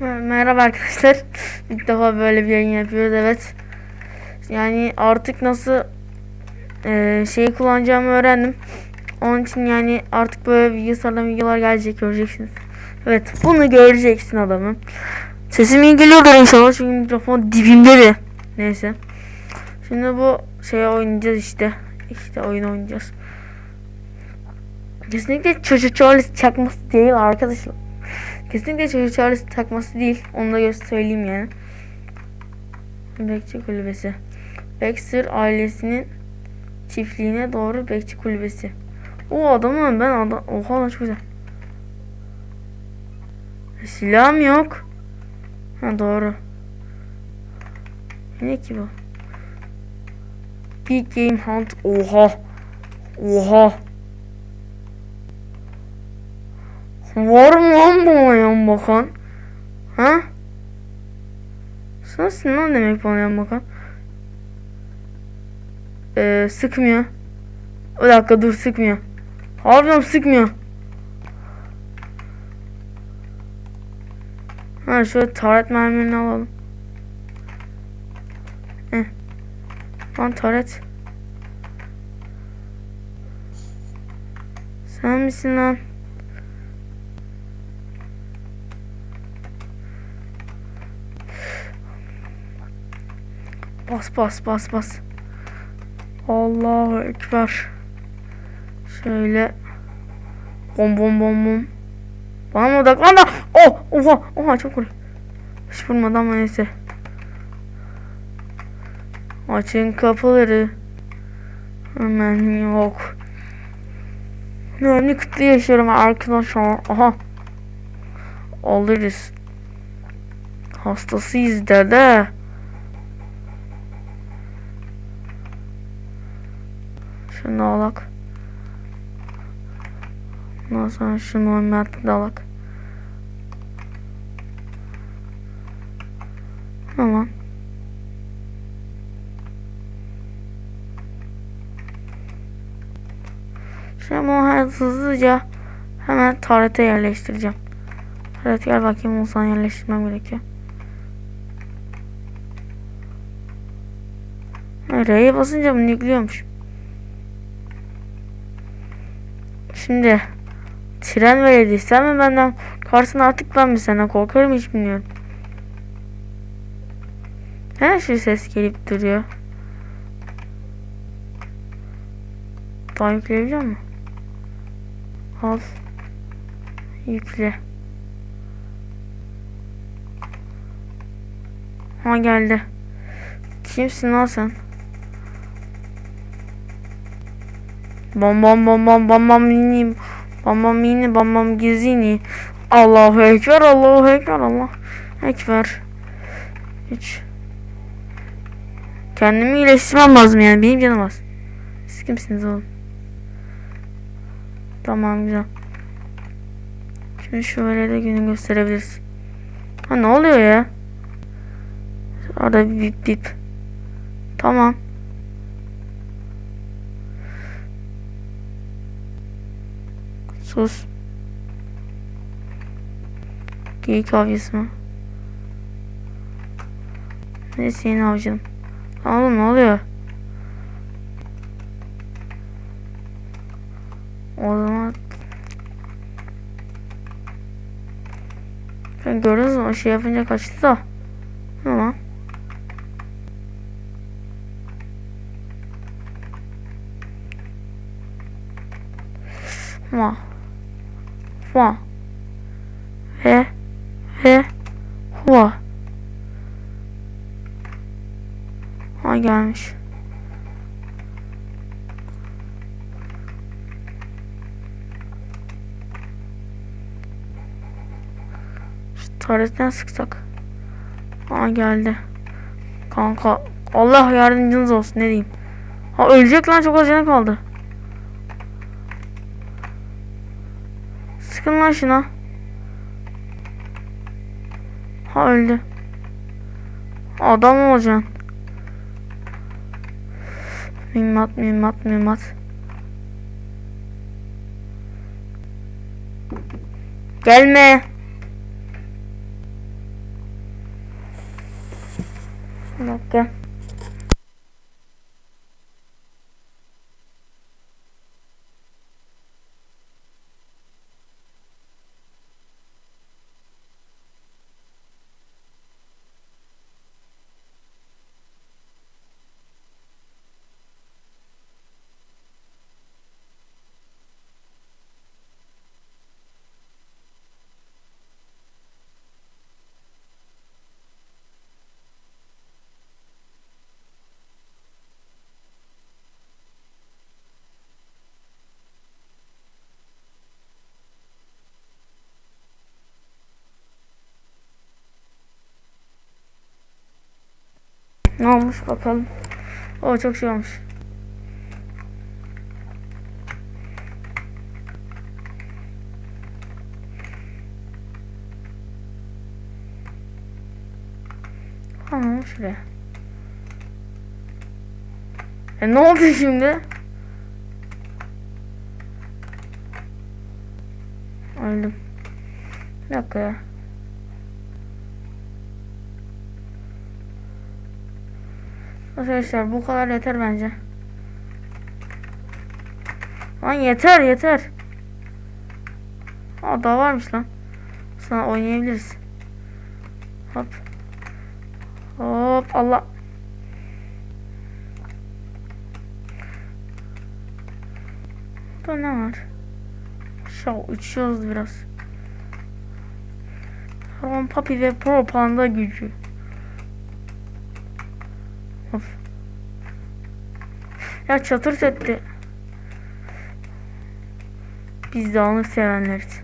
Merhaba arkadaşlar. İlk defa böyle bir yayın yapıyoruz evet. Yani artık nasıl eee şeyi kullanacağımı öğrendim. Onun için yani artık böyle bilgisayardan videolar gelecek göreceksiniz. Evet bunu göreceksin adamım. Sesim iyi geliyordur inşallah çünkü mikrofon dibimde de. Neyse. Şimdi bu şeye oynayacağız işte. İşte oyun oynayacağız. Kesinlikle çocuk Charles çakması değil arkadaşlar. Kesinlikle çocuk Charles takması değil. Onu da söyleyeyim yani. Bekçi kulübesi. Baxter ailesinin çiftliğine doğru bekçi kulübesi. O adamım ben adam. Oha lan çok güzel. Silahım yok. Ha doğru. Ne ki bu? Big Game Hunt. Oha. Oha. Var mı lan bana yan bakan? Ha? Sensin lan demek bana yan bakan. Ee, sıkmıyor. Bir dakika dur sıkmıyor. Harbiden sıkmıyor. Ha şöyle taret mermilerini alalım. Heh. Lan taret. Sen misin lan? Bas bas bas bas. Allahu Ekber. Şöyle. Bom bom bom bom. Bana mı odaklan da. Oh! Oha! Oha çok vuruyor. Hiç vurmadı ama neyse. Açın kapıları. Hemen yok. Önemli kıtlı yaşıyorum arkadaşlar. Aha. Alırız. Hastasıyız dede. Şunu alak. Ondan sonra şunu oynattı da alak. Tamam. Şimdi bunu hızlıca hemen tarete yerleştireceğim. Taret gel bakayım olsan yerleştirmem gerekiyor. Ha, R'ye basınca bunu yüklüyormuş. Şimdi tren verildi. Sen mi benden karşısına artık ben mi senden korkarım hiç bilmiyorum. Her şey ses gelip duruyor. Daha yükleyebiliyor mu? Al. Yükle. Ha geldi. Kimsin lan sen? Bam bam bam bam bam bam mini bam bam mini bam bam gizini Allahu Ekber Allahu Ekber Allah Ekber. Hiç. Kendimi iyileştirmem lazım yani benim canım az. Siz kimsiniz oğlum? Tamam güzel. Şimdi şöyle de günü gösterebiliriz. Ha ne oluyor ya? Orada bir bip bip. Tamam Sus. Geyik avcısı mı? Neyse yeni avcım. Oğlum ne oluyor? O zaman ben gördünüz mü o şey yapınca kaçtı da. Ne lan? Ama Hua. Ve ve hua. Ha gelmiş. Şu tuvaletten sıksak. Ha geldi. Kanka Allah yardımcınız olsun ne diyeyim. Ha ölecek lan çok az canı kaldı. Sıkın lan şuna. Ha öldü. Adam olacaksın. Mühimmat mühimmat mühimmat. Gelme. Bir dakika. Ne olmuş bakalım. O çok şey olmuş. Olmuş şuraya? E ne oldu şimdi? Öldüm. Bir dakika ya. Arkadaşlar bu kadar yeter bence. Lan yeter yeter. Aa daha varmış lan. Sana oynayabiliriz. Hop. Hop Allah. Burada ne var? Aşağı uçuyoruz biraz. Harman Papi ve Pro Panda gücü. Of. Ya çatır etti. Biz dağınık sevenleriz.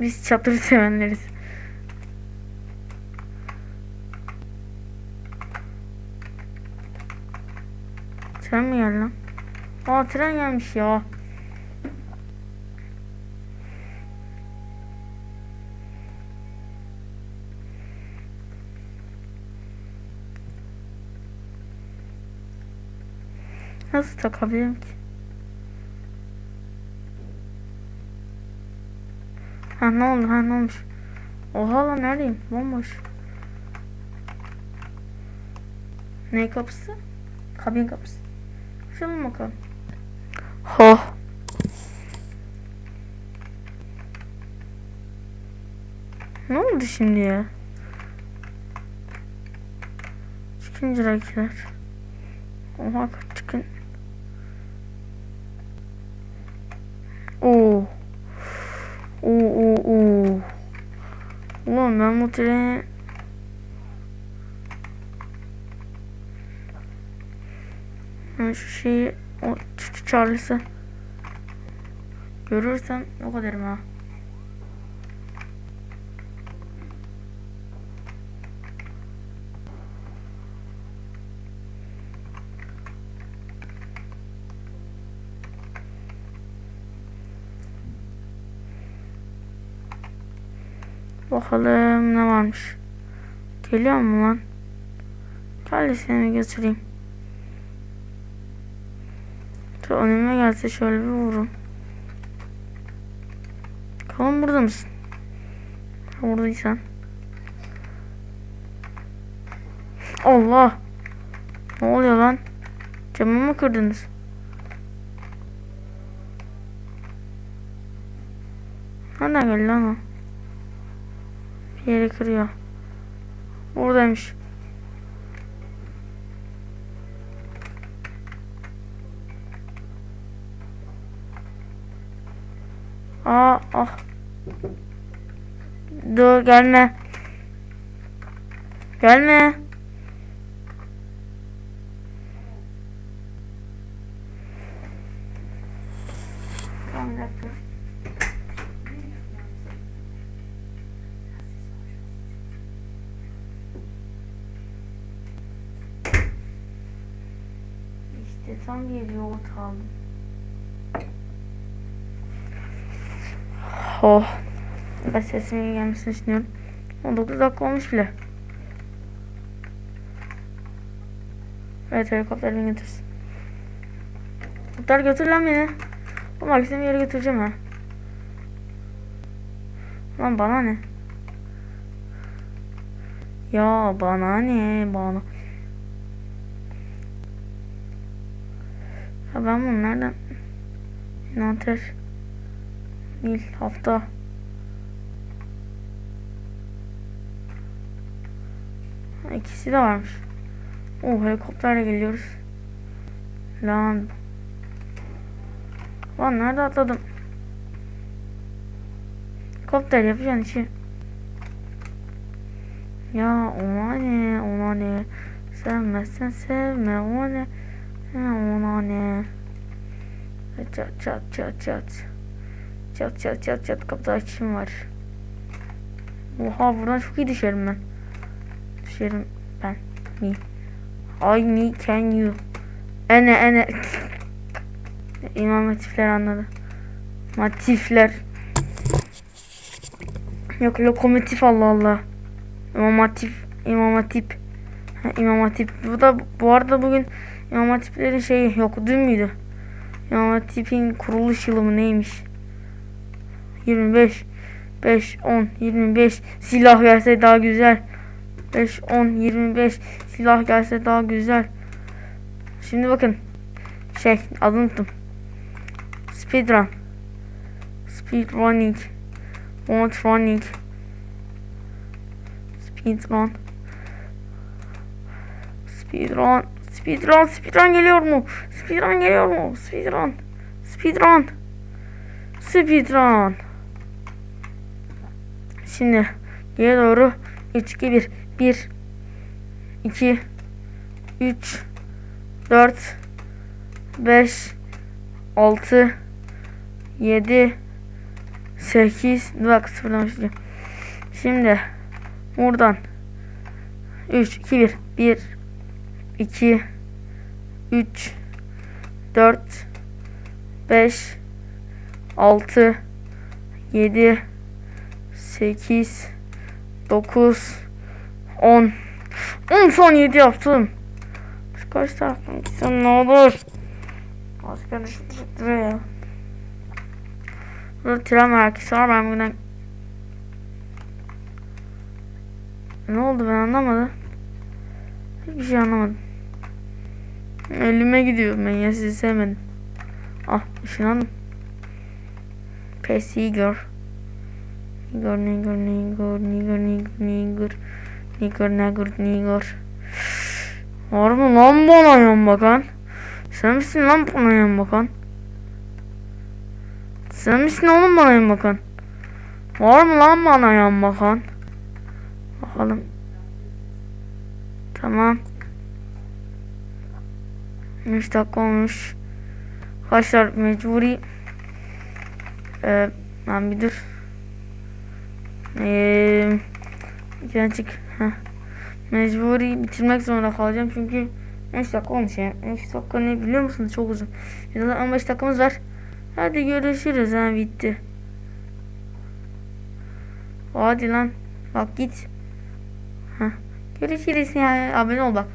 Biz çatır sevenleriz. Tren mi geldi lan? Aa tren gelmiş ya. Nasıl takabilirim ki? Ha ne oldu ha ne olmuş? Oha lan neredeyim? Bomboş. Ne kapısı? Kabin kapısı. Açalım bakalım. Ho. Ne oldu şimdi ya? Çıkınca rakiler. Oha çıkın. Bu treni Ben şu o Charles'ı görürsem yok ederim ha. Bakalım ne varmış. Geliyor mu lan? Kellesini götüreyim. Şu önüme gelse şöyle bir vururum. Bakalım burada mısın? Buradaysan. Allah! Ne oluyor lan? Camımı mı kırdınız? Nereden geldi lan o? Yeri kırıyor. Buradaymış. Aa, ah. Dur gelme. Gelme. Tamam, tam geliyor ortağım. Oh. Ben sesimin gelmesini düşünüyorum. 19 dakika olmuş bile. Evet helikopter beni götürsün. Helikopter götür lan beni. Bu maksimum yere götüreceğim ha. Lan bana ne? Ya bana ne bana. Ben bunu nereden? Envanter. Değil hafta. Ha, İkisi de varmış. Oh helikopterle geliyoruz. Lan. Lan nerede atladım? Helikopter yapacaksın işi. Ya ona ne ona ne Sevmezsen sevme ona ne Ha, ona ne Çat çat çat çat. Çat çat çat çat. Kapıda açım var. Oha buradan çok iyi düşerim ben. Düşerim ben. Me. I me can you? Ene ene. İmam Hatipler anladı. Matifler Yok lokomotif Allah Allah. İmam Hatip İmam Hatip. Ha, İmam Hatip. Bu da bu arada bugün İmam Hatiplerin şeyi yok dün müydü İmam Hatip'in kuruluş yılı mı neymiş? 25 5 10 25 silah gelse daha güzel. 5 10 25 silah gelse daha güzel. Şimdi bakın. Şey adını unuttum. Speedrun. Speedrunning. Want running. Speedrun. Speedrun. Speedrun. Speedrun geliyor mu? Speedrun geliyor mu? Speedrun. Speedrun. Speedrun. Şimdi geri doğru 3 2 1 1 2 3 4 5 6 7 8 bir dakika sıfırdan başlayacağım. Şimdi Buradan 3 2 1 1 2 3 4 5 6 7 8 9 10 10 son 7 yaptım. Şu kaç taraftan gitsem ne olur? Düşüp düşüp duruyor. Burada tren merkezi var. Ben bugün Ne oldu ben anlamadım. Hiçbir şey anlamadım. Elime gidiyorum ben ya sizi sevmedim. Ah ışınlandım. Pes Igor. Igor Nigor Nigor Nigor Nigor Nigor Nigor Nigor Nigor Var mı lan bana yan bakan? Sen misin lan bana yan bakan? Sen misin oğlum bana yan bakan? Var mı lan bana yan bakan? Bakalım. Tamam. 3 dakika. Arkadaşlar mecburi. Ee, ben bir dur. Ee, çık. Mecburi bitirmek zorunda kalacağım çünkü 3 dakika olmuş ya. 3 dakika ne biliyor musunuz? Çok uzun. Zaten 15 dakikamız var. Hadi görüşürüz ha bitti. Hadi lan. Bak git. Heh. Görüşürüz ya. Abone ol bak.